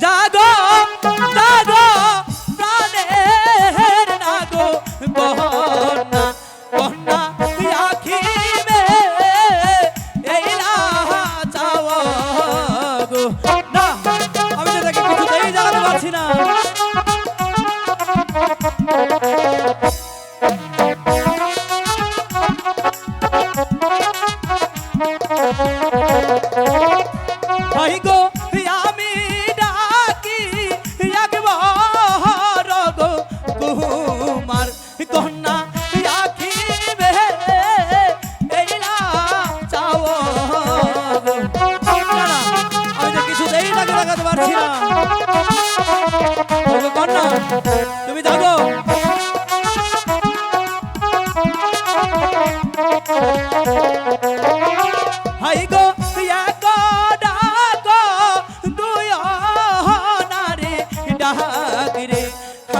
Da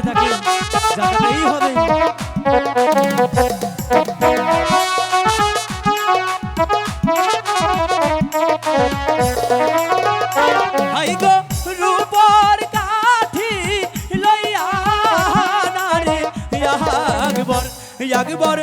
দিতে থাকি যাতে এই হবে Yakbar, Yakbar,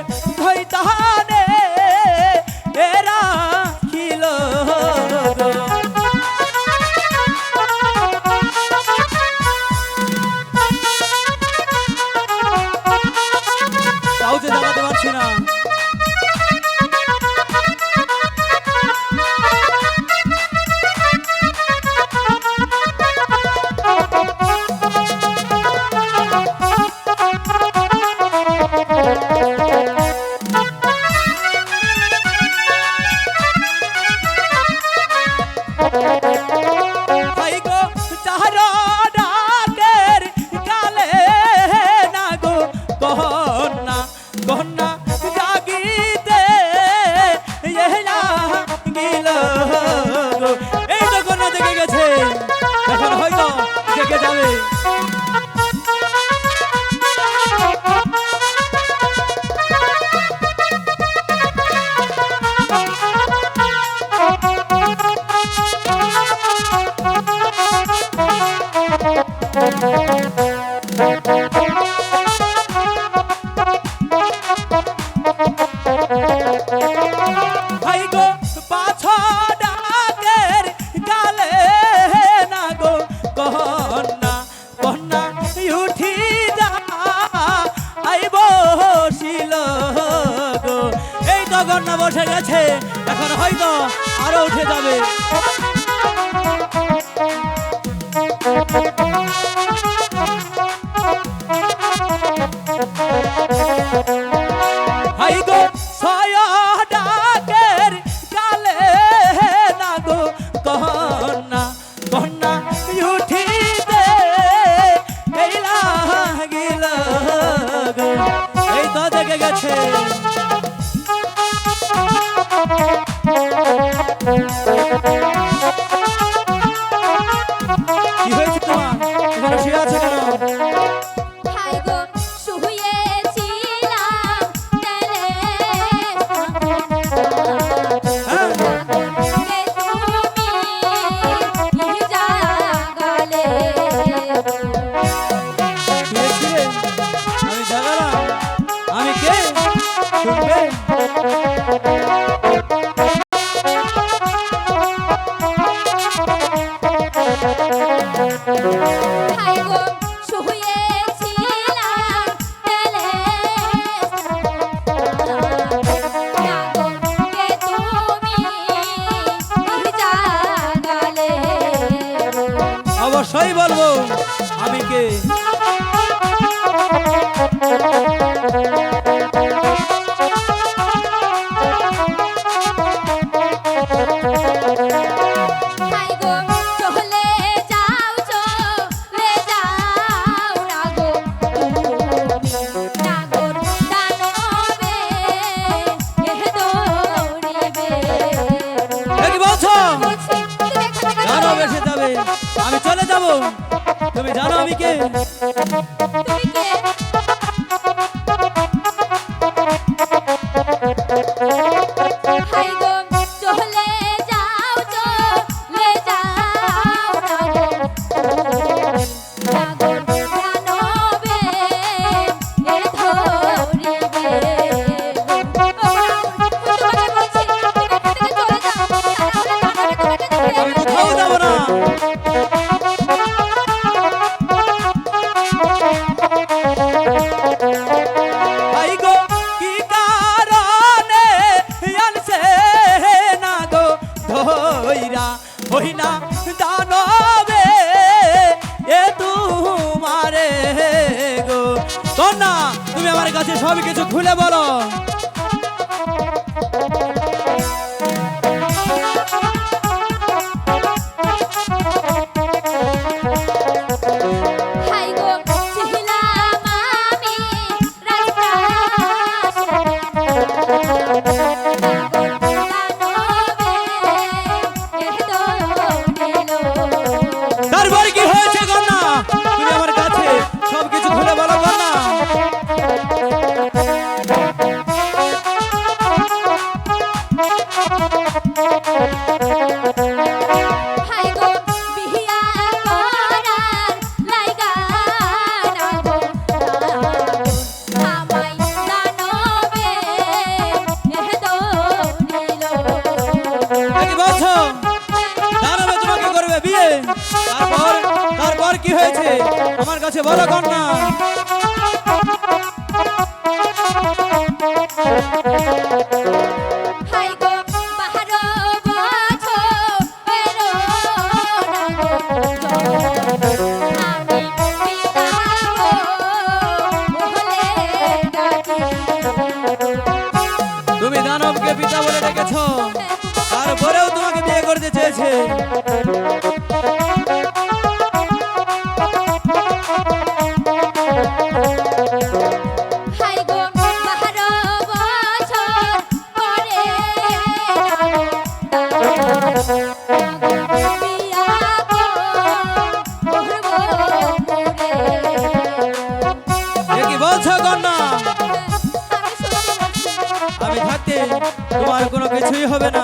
জগন্না বসে গেছে এখন হয়তো আরও উঠে যাবে। হাই গো অবশ্যই বলব আমি কে? জানো আমি কে? না দানবে এ তোমারে গো। না তুমি আমার কাছে সব কিছু খুলে বলো। কি হয়েছে? আমার কাছে বলো কন্যা। তোমার কোনো কিছুই হবে না।